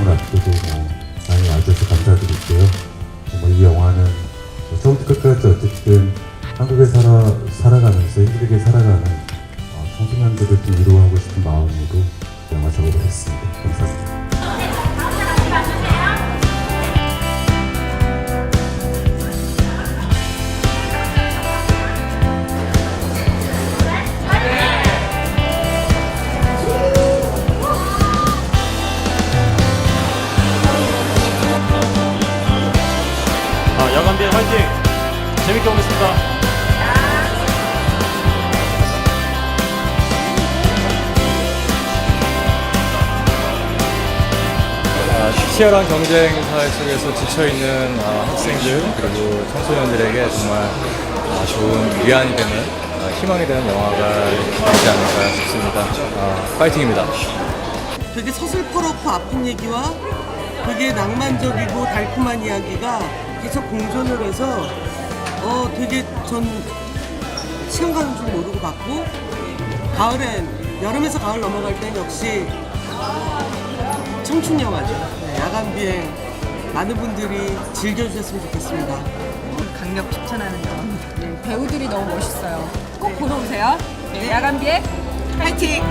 개봉을 앞두고 많이 와주셔서 감사드리고요. 정말 이 영화는 처음부터 끝까지 어쨌든 한국에 살아, 살아가면서 힘들게 살아가는 어, 청소년들을 또 위로하고 싶은 마음으로 영화 작업을 했습니다. 야간 비행 화이팅! 재밌게 보겠습니다. 아, 치열한 경쟁 사회 속에서 지쳐있는 아, 학생들 그리고 청소년들에게 정말 아, 좋은 위안이 되는 아, 희망이 되는 영화가 되지 않을까 싶습니다. 아, 파이팅입니다. 되게 서슬퍼렇고 아픈 얘기와 되게 낭만적이고 달콤한 이야기가 계속 공존을 해서 어 되게 전 시간 가는 줄 모르고 봤고 가을엔 여름에서 가을 넘어갈 땐 역시 청춘 영화죠. 네, 야간 비행 많은 분들이 즐겨주셨으면 좋겠습니다. 강력 추천하는 영화입니다. 배우들이 너무 멋있어요. 꼭 보러 오세요. 네, 야간 비행 파이팅!